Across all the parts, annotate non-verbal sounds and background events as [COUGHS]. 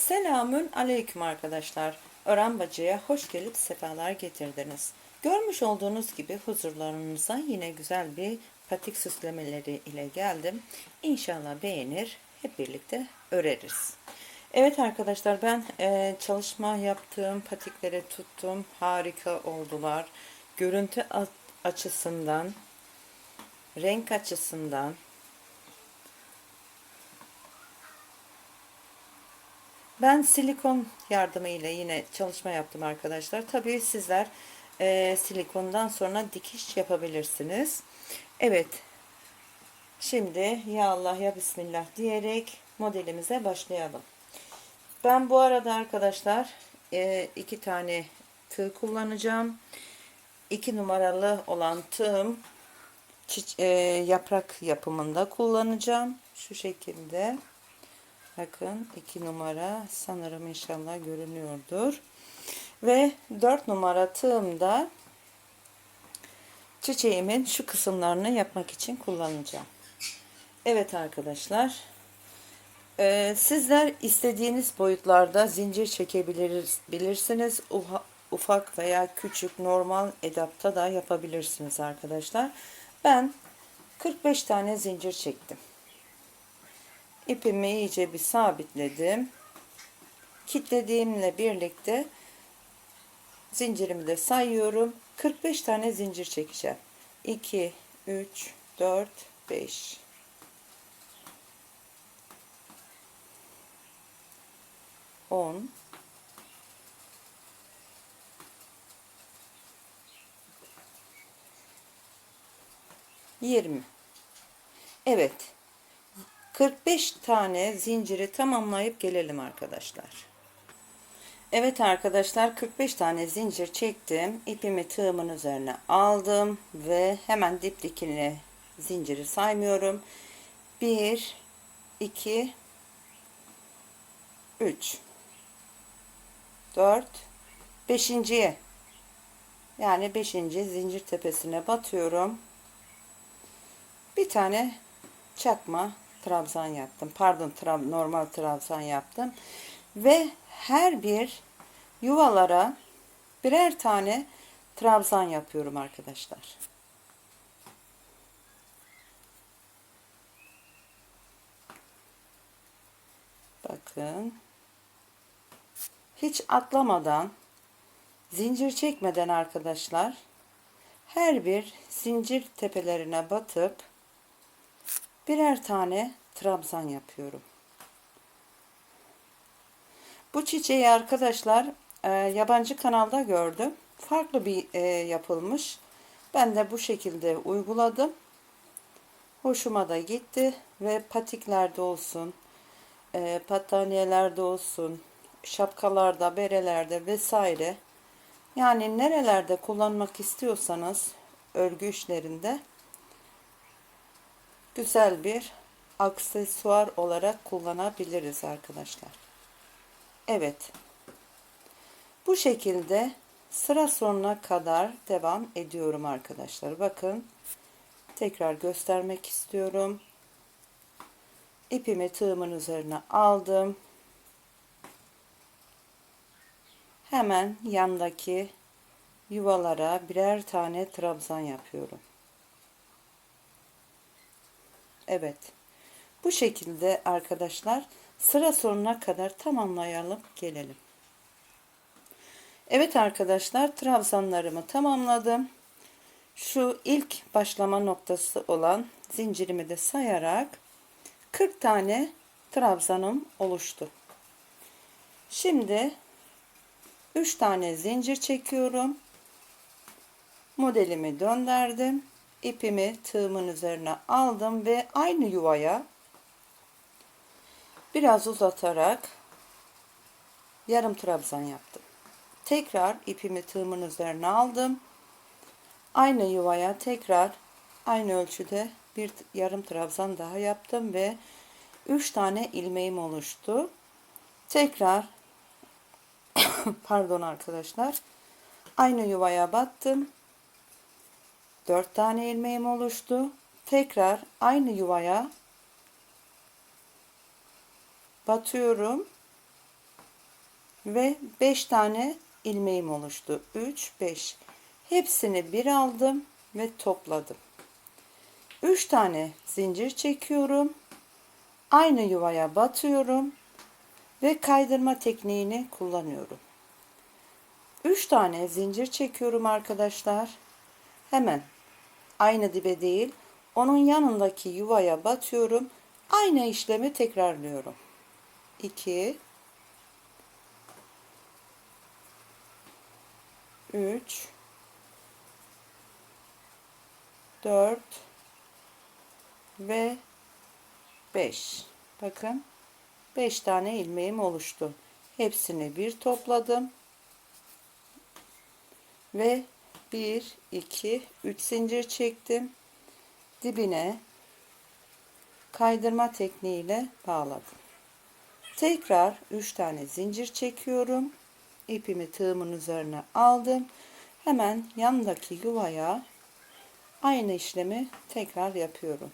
Selamün aleyküm arkadaşlar. Ören Bacı'ya hoş gelip sefalar getirdiniz. Görmüş olduğunuz gibi huzurlarınıza yine güzel bir patik süslemeleri ile geldim. İnşallah beğenir, hep birlikte öreriz. Evet arkadaşlar ben e, çalışma yaptığım patikleri tuttum. Harika oldular. Görüntü açısından, renk açısından, Ben silikon yardımıyla yine çalışma yaptım arkadaşlar. Tabii sizler e, silikondan sonra dikiş yapabilirsiniz. Evet. Şimdi ya Allah ya Bismillah diyerek modelimize başlayalım. Ben bu arada arkadaşlar e, iki tane tığ kullanacağım. İki numaralı olan tığım e, yaprak yapımında kullanacağım. Şu şekilde. Bakın 2 numara sanırım inşallah görünüyordur. Ve 4 numara tığımda çiçeğimin şu kısımlarını yapmak için kullanacağım. Evet arkadaşlar. Ee, sizler istediğiniz boyutlarda zincir çekebilirsiniz. Ufak veya küçük normal edapta da yapabilirsiniz arkadaşlar. Ben 45 tane zincir çektim. İpimi iyice bir sabitledim. Kitlediğimle birlikte zincirimi de sayıyorum. 45 tane zincir çekeceğim. 2, 3, 4, 5. On, yirmi. Evet. 45 tane zinciri tamamlayıp gelelim arkadaşlar. Evet arkadaşlar 45 tane zincir çektim. İpimi tığımın üzerine aldım ve hemen dip dikine zinciri saymıyorum. 1 2 3 4 5.ye yani 5. zincir tepesine batıyorum. Bir tane çakma trabzan yaptım. Pardon, trab normal trabzan yaptım. Ve her bir yuvalara birer tane trabzan yapıyorum arkadaşlar. Bakın. Hiç atlamadan, zincir çekmeden arkadaşlar her bir zincir tepelerine batıp birer tane trabzan yapıyorum. Bu çiçeği arkadaşlar e, yabancı kanalda gördüm. Farklı bir e, yapılmış. Ben de bu şekilde uyguladım. Hoşuma da gitti ve patiklerde olsun, e, battaniyelerde olsun, şapkalarda, berelerde vesaire. Yani nerelerde kullanmak istiyorsanız örgü işlerinde güzel bir aksesuar olarak kullanabiliriz arkadaşlar. Evet. Bu şekilde sıra sonuna kadar devam ediyorum arkadaşlar. Bakın tekrar göstermek istiyorum. İpimi tığımın üzerine aldım. Hemen yandaki yuvalara birer tane trabzan yapıyorum. Evet. Bu şekilde arkadaşlar sıra sonuna kadar tamamlayalım gelelim. Evet arkadaşlar trabzanlarımı tamamladım. Şu ilk başlama noktası olan zincirimi de sayarak 40 tane trabzanım oluştu. Şimdi 3 tane zincir çekiyorum. Modelimi döndürdüm ipimi tığımın üzerine aldım ve aynı yuvaya biraz uzatarak yarım trabzan yaptım. Tekrar ipimi tığımın üzerine aldım. Aynı yuvaya tekrar aynı ölçüde bir yarım trabzan daha yaptım ve 3 tane ilmeğim oluştu. Tekrar [COUGHS] pardon arkadaşlar aynı yuvaya battım 4 tane ilmeğim oluştu. Tekrar aynı yuvaya batıyorum ve 5 tane ilmeğim oluştu. 3 5. Hepsini bir aldım ve topladım. 3 tane zincir çekiyorum. Aynı yuvaya batıyorum ve kaydırma tekniğini kullanıyorum. 3 tane zincir çekiyorum arkadaşlar. Hemen aynı dibe değil, onun yanındaki yuvaya batıyorum. Aynı işlemi tekrarlıyorum. 2 3 4 ve 5 bakın 5 tane ilmeğim oluştu. Hepsini bir topladım. Ve 1 2 3 zincir çektim. Dibine kaydırma tekniğiyle bağladım. Tekrar 3 tane zincir çekiyorum. İpimi tığımın üzerine aldım. Hemen yanındaki yuvaya aynı işlemi tekrar yapıyorum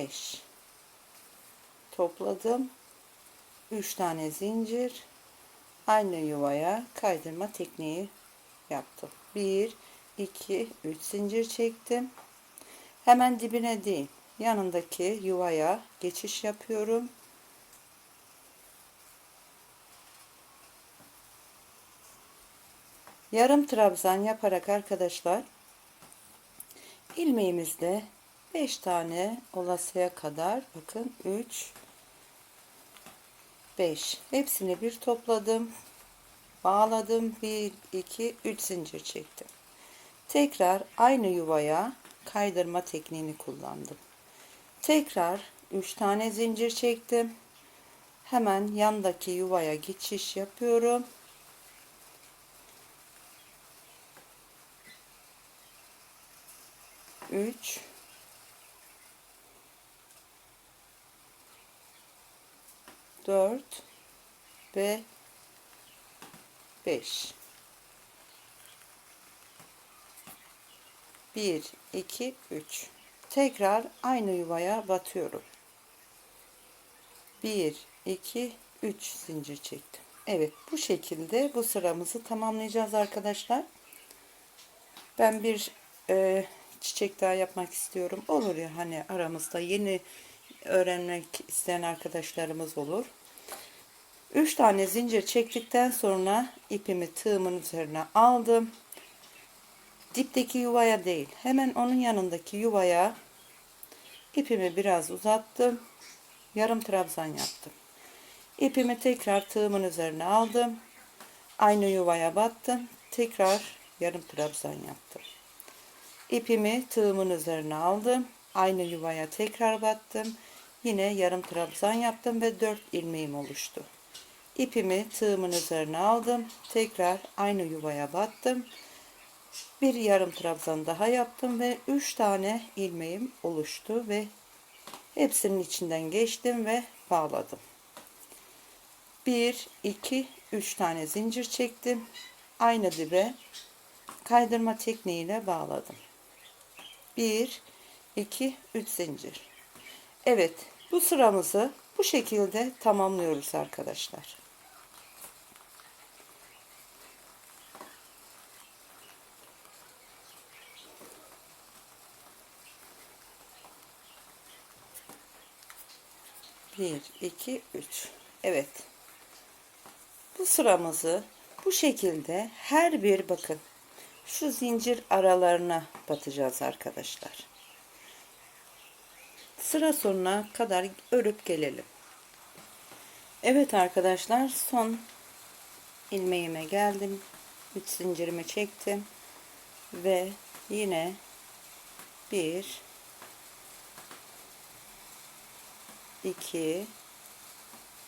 5 topladım. 3 tane zincir. Aynı yuvaya kaydırma tekniği yaptım. 1 2 3 zincir çektim. Hemen dibine değil yanındaki yuvaya geçiş yapıyorum. Yarım trabzan yaparak arkadaşlar ilmeğimizde 5 tane olasıya kadar bakın 3 5 hepsini bir topladım bağladım 1 2 3 zincir çektim. Tekrar aynı yuvaya kaydırma tekniğini kullandım. Tekrar 3 tane zincir çektim. Hemen yandaki yuvaya geçiş yapıyorum. Üç, dört ve beş. Bir, iki, üç. Tekrar aynı yuvaya batıyorum. Bir, iki, üç zincir çektim. Evet bu şekilde bu sıramızı tamamlayacağız arkadaşlar. Ben bir e, çiçek daha yapmak istiyorum. Olur ya hani aramızda yeni öğrenmek isteyen arkadaşlarımız olur. 3 tane zincir çektikten sonra ipimi tığımın üzerine aldım. Dipteki yuvaya değil, hemen onun yanındaki yuvaya ipimi biraz uzattım. Yarım trabzan yaptım. İpimi tekrar tığımın üzerine aldım. Aynı yuvaya battım. Tekrar yarım trabzan yaptım. İpimi tığımın üzerine aldım. Aynı yuvaya tekrar battım. Yine yarım trabzan yaptım ve 4 ilmeğim oluştu. İpimi tığımın üzerine aldım. Tekrar aynı yuvaya battım. Bir yarım trabzan daha yaptım ve 3 tane ilmeğim oluştu ve hepsinin içinden geçtim ve bağladım. 1 2 3 tane zincir çektim. Aynı dibe kaydırma tekniğiyle bağladım. 1 2 3 zincir. Evet, bu sıramızı bu şekilde tamamlıyoruz arkadaşlar. Bir, iki, üç. Evet. Bu sıramızı bu şekilde her bir bakın şu zincir aralarına batacağız arkadaşlar. Sıra sonuna kadar örüp gelelim. Evet arkadaşlar son ilmeğime geldim. 3 zincirimi çektim ve yine bir 2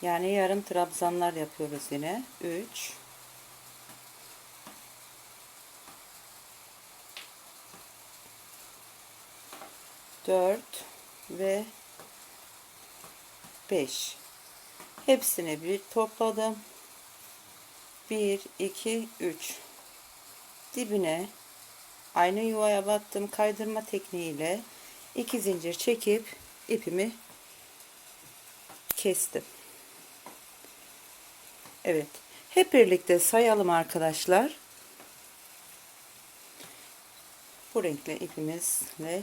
yani yarım trabzanlar yapıyoruz yine 3 4 ve 5 hepsini bir topladım 1 2 3 dibine aynı yuvaya battım kaydırma tekniğiyle iki zincir çekip ipimi kestim. Evet. Hep birlikte sayalım arkadaşlar. Bu renkle ipimizle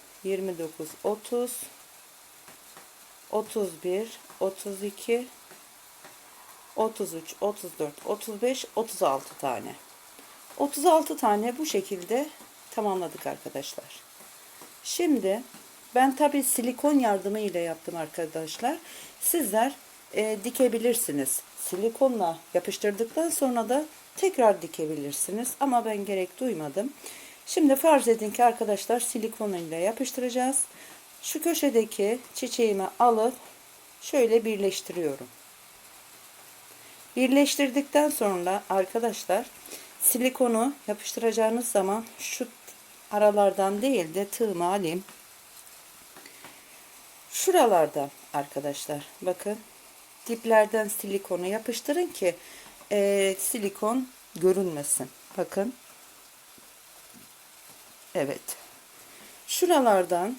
29 30 31 32 33 34 35 36 tane. 36 tane bu şekilde tamamladık arkadaşlar. Şimdi ben tabi silikon yardımı ile yaptım arkadaşlar. Sizler e, dikebilirsiniz. Silikonla yapıştırdıktan sonra da tekrar dikebilirsiniz. Ama ben gerek duymadım şimdi farz edin ki arkadaşlar silikon ile yapıştıracağız şu köşedeki çiçeğimi alıp şöyle birleştiriyorum. Birleştirdikten sonra arkadaşlar silikonu yapıştıracağınız zaman şu aralardan değil de tığımı alayım. Şuralarda arkadaşlar bakın diplerden silikonu yapıştırın ki e, silikon görünmesin. Bakın. Evet. Şuralardan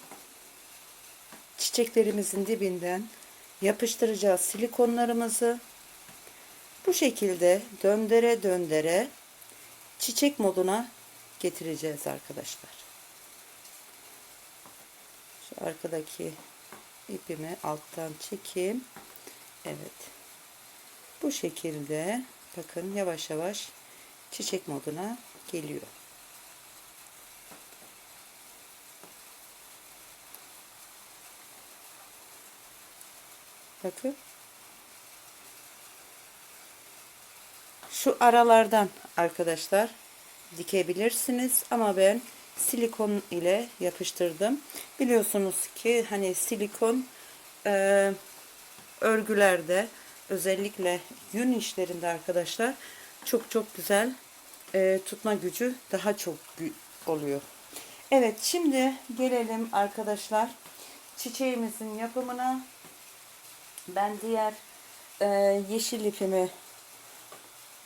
çiçeklerimizin dibinden yapıştıracağız silikonlarımızı. Bu şekilde döndere döndere çiçek moduna getireceğiz arkadaşlar. Şu arkadaki ipimi alttan çekeyim. Evet. Bu şekilde bakın yavaş yavaş çiçek moduna geliyor. Bakın. Şu aralardan arkadaşlar dikebilirsiniz ama ben silikon ile yapıştırdım. Biliyorsunuz ki hani silikon e, örgülerde özellikle yün işlerinde arkadaşlar çok çok güzel e, tutma gücü daha çok oluyor. Evet şimdi gelelim arkadaşlar çiçeğimizin yapımına. Ben diğer e, yeşil ipimi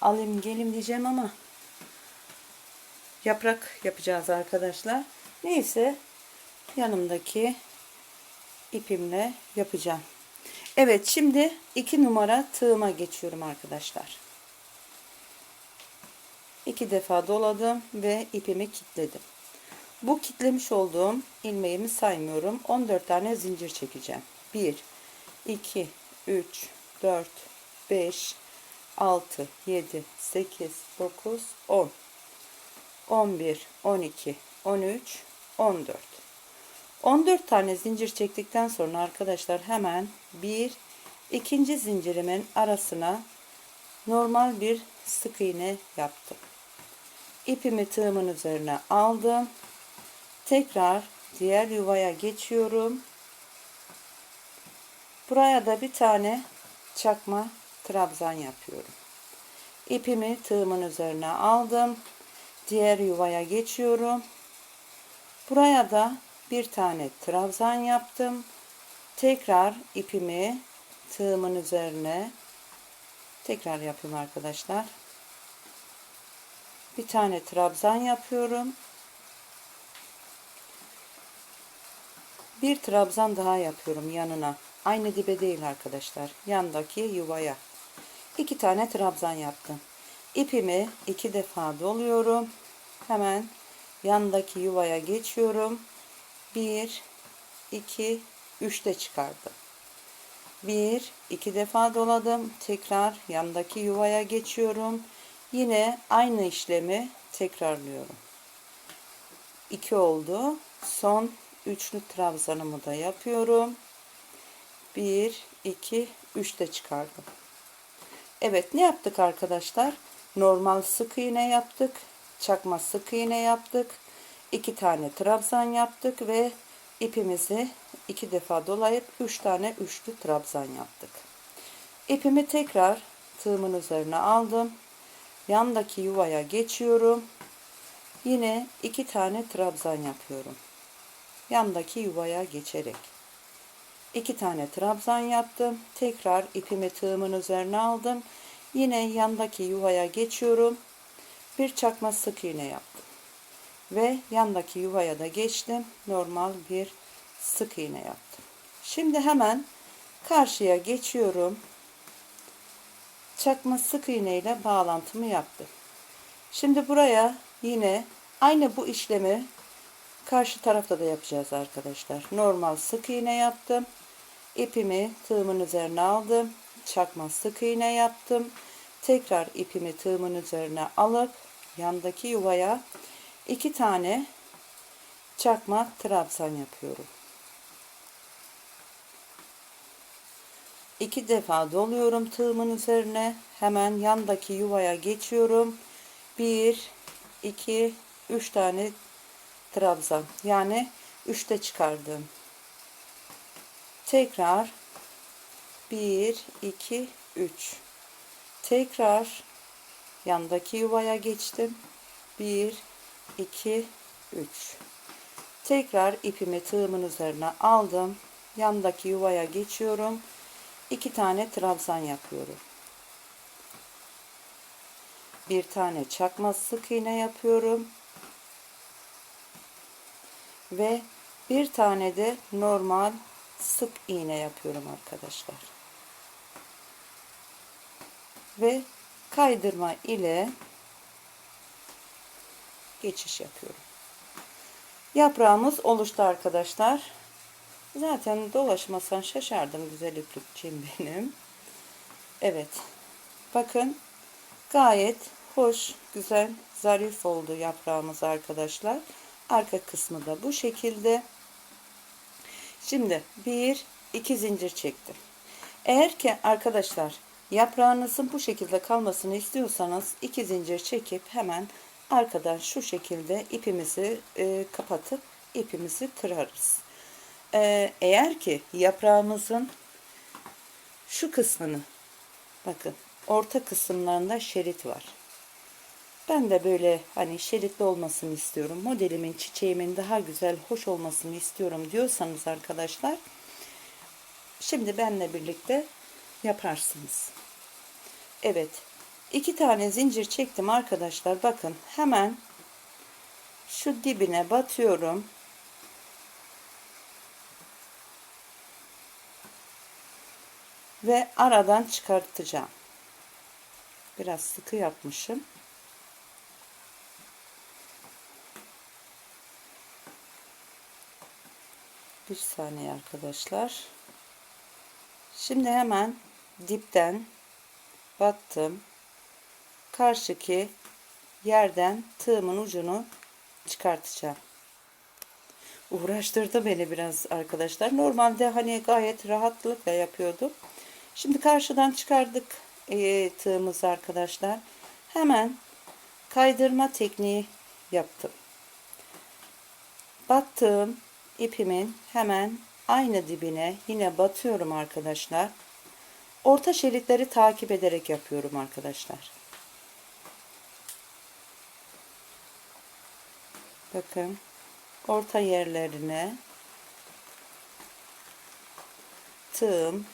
alayım gelim diyeceğim ama yaprak yapacağız arkadaşlar. Neyse yanımdaki ipimle yapacağım. Evet şimdi iki numara tığıma geçiyorum arkadaşlar. İki defa doladım ve ipimi kilitledim. Bu kitlemiş olduğum ilmeğimi saymıyorum. 14 tane zincir çekeceğim. 1 2 3 4 5 6 7 8 9 10 11 12 13 14 14 tane zincir çektikten sonra arkadaşlar hemen bir ikinci zincirimin arasına normal bir sık iğne yaptım. İpimi tığımın üzerine aldım. Tekrar diğer yuvaya geçiyorum. Buraya da bir tane çakma trabzan yapıyorum. İpimi tığımın üzerine aldım. Diğer yuvaya geçiyorum. Buraya da bir tane trabzan yaptım. Tekrar ipimi tığımın üzerine tekrar yapayım arkadaşlar. Bir tane trabzan yapıyorum. Bir trabzan daha yapıyorum yanına. Aynı dibe değil arkadaşlar. Yandaki yuvaya. iki tane trabzan yaptım. İpimi iki defa doluyorum. Hemen yandaki yuvaya geçiyorum. Bir, iki, üç de çıkardım. Bir, iki defa doladım. Tekrar yandaki yuvaya geçiyorum. Yine aynı işlemi tekrarlıyorum. İki oldu. Son üçlü trabzanımı da yapıyorum. 1, 2, 3 de çıkardım. Evet ne yaptık arkadaşlar? normal sık iğne yaptık. Çakma sık iğne yaptık. iki tane trabzan yaptık ve ipimizi iki defa dolayıp üç tane üçlü trabzan yaptık. İpimi tekrar tığımın üzerine aldım. Yandaki yuvaya geçiyorum. Yine iki tane trabzan yapıyorum. Yandaki yuvaya geçerek. İki tane trabzan yaptım. Tekrar ipimi tığımın üzerine aldım. Yine yandaki yuvaya geçiyorum. Bir çakma sık iğne yaptım. Ve yandaki yuvaya da geçtim. Normal bir sık iğne yaptım. Şimdi hemen karşıya geçiyorum. Çakma sık iğne ile bağlantımı yaptım. Şimdi buraya yine aynı bu işlemi karşı tarafta da yapacağız arkadaşlar. Normal sık iğne yaptım. İpimi tığımın üzerine aldım. Çakma sık iğne yaptım. Tekrar ipimi tığımın üzerine alıp yandaki yuvaya iki tane çakma trabzan yapıyorum. İki defa doluyorum tığımın üzerine. Hemen yandaki yuvaya geçiyorum. Bir, iki, üç tane trabzan. Yani üçte çıkardım. Tekrar bir, iki, üç. Tekrar yandaki yuvaya geçtim. Bir, iki, üç. Tekrar ipimi tığımın üzerine aldım. Yandaki yuvaya geçiyorum. İki tane trabzan yapıyorum. Bir tane çakma sık iğne yapıyorum. Ve bir tane de normal sık iğne yapıyorum arkadaşlar. Ve kaydırma ile geçiş yapıyorum. Yaprağımız oluştu arkadaşlar. Zaten dolaşmasan şaşardım güzel iplükçüğüm benim. Evet. Bakın gayet hoş, güzel, zarif oldu yaprağımız arkadaşlar. Arka kısmı da bu şekilde. Şimdi bir, iki zincir çektim. Eğer ki arkadaşlar yaprağınızın bu şekilde kalmasını istiyorsanız iki zincir çekip hemen arkadan şu şekilde ipimizi e, kapatıp ipimizi kırarız. Ee, eğer ki yaprağımızın şu kısmını bakın orta kısımlarında şerit var. Ben de böyle hani şeritli olmasını istiyorum. Modelimin, çiçeğimin daha güzel, hoş olmasını istiyorum diyorsanız arkadaşlar şimdi benle birlikte yaparsınız. Evet. iki tane zincir çektim arkadaşlar. Bakın hemen şu dibine batıyorum. ve aradan çıkartacağım. Biraz sıkı yapmışım. Bir saniye arkadaşlar. Şimdi hemen dipten battım. Karşıki yerden tığımın ucunu çıkartacağım. Uğraştırdı beni biraz arkadaşlar. Normalde hani gayet rahatlıkla yapıyordum. Şimdi karşıdan çıkardık e, tığımızı arkadaşlar. Hemen kaydırma tekniği yaptım. Battığım ipimin hemen aynı dibine yine batıyorum arkadaşlar. Orta şeritleri takip ederek yapıyorum arkadaşlar. Bakın orta yerlerine tığım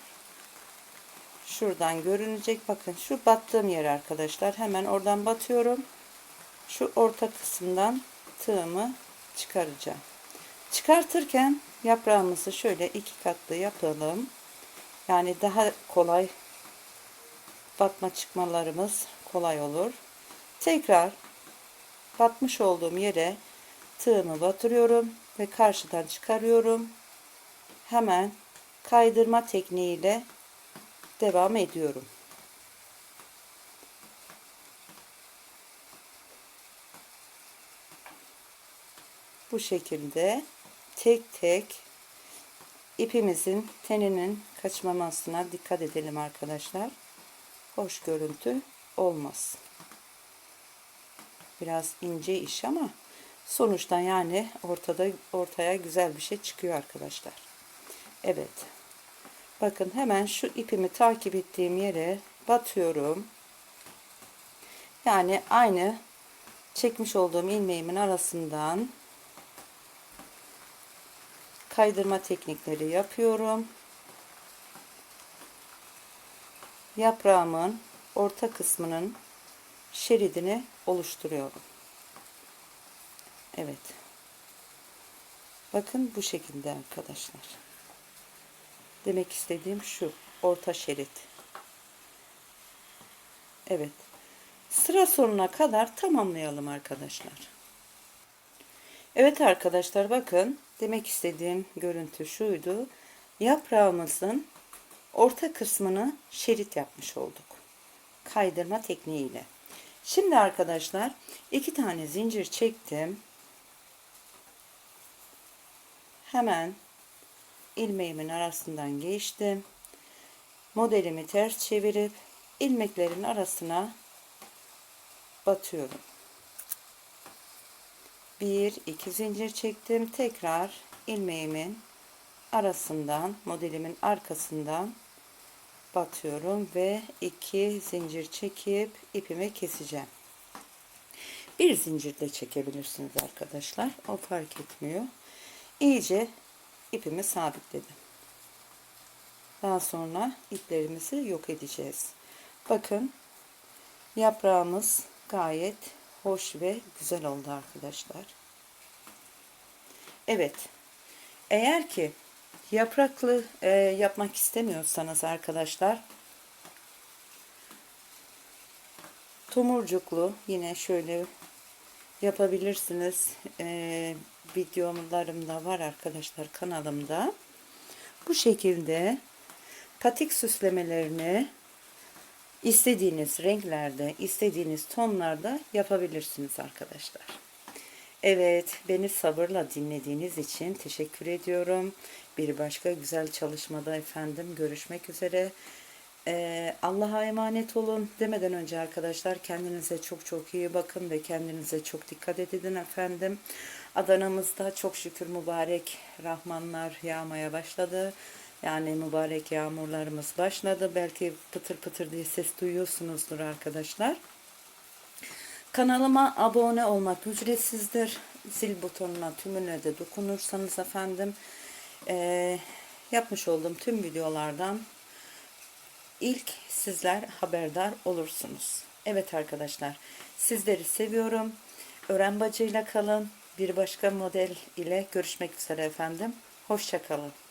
şuradan görünecek. Bakın şu battığım yer arkadaşlar. Hemen oradan batıyorum. Şu orta kısımdan tığımı çıkaracağım. Çıkartırken yaprağımızı şöyle iki katlı yapalım. Yani daha kolay batma çıkmalarımız kolay olur. Tekrar batmış olduğum yere tığımı batırıyorum ve karşıdan çıkarıyorum. Hemen kaydırma tekniğiyle devam ediyorum. Bu şekilde tek tek ipimizin teninin kaçmamasına dikkat edelim arkadaşlar. Hoş görüntü olmaz. Biraz ince iş ama sonuçta yani ortada ortaya güzel bir şey çıkıyor arkadaşlar. Evet. Bakın hemen şu ipimi takip ettiğim yere batıyorum. Yani aynı çekmiş olduğum ilmeğimin arasından kaydırma teknikleri yapıyorum. Yaprağımın orta kısmının şeridini oluşturuyorum. Evet. Bakın bu şekilde arkadaşlar. Demek istediğim şu. Orta şerit. Evet. Sıra sonuna kadar tamamlayalım arkadaşlar. Evet arkadaşlar bakın. Demek istediğim görüntü şuydu. Yaprağımızın orta kısmını şerit yapmış olduk. Kaydırma tekniğiyle. Şimdi arkadaşlar iki tane zincir çektim. Hemen ilmeğimin arasından geçtim. Modelimi ters çevirip ilmeklerin arasına batıyorum. Bir, iki zincir çektim. Tekrar ilmeğimin arasından, modelimin arkasından batıyorum ve iki zincir çekip ipimi keseceğim. Bir zincir de çekebilirsiniz arkadaşlar. O fark etmiyor. İyice ipimi sabitledim. Daha sonra iplerimizi yok edeceğiz. Bakın yaprağımız gayet hoş ve güzel oldu arkadaşlar. Evet. Eğer ki yapraklı e, yapmak istemiyorsanız arkadaşlar tomurcuklu yine şöyle yapabilirsiniz. E, videolarımda var arkadaşlar kanalımda. Bu şekilde patik süslemelerini istediğiniz renklerde, istediğiniz tonlarda yapabilirsiniz arkadaşlar. Evet, beni sabırla dinlediğiniz için teşekkür ediyorum. Bir başka güzel çalışmada efendim görüşmek üzere. Ee, Allah'a emanet olun demeden önce arkadaşlar kendinize çok çok iyi bakın ve kendinize çok dikkat edin efendim. Adana'mızda çok şükür mübarek rahmanlar yağmaya başladı. Yani mübarek yağmurlarımız başladı. Belki pıtır pıtır diye ses duyuyorsunuzdur arkadaşlar. Kanalıma abone olmak ücretsizdir. Zil butonuna tümüne de dokunursanız efendim e, yapmış olduğum tüm videolardan ilk sizler haberdar olursunuz. Evet arkadaşlar sizleri seviyorum. Öğren bacıyla kalın. Bir başka model ile görüşmek üzere efendim. Hoşçakalın.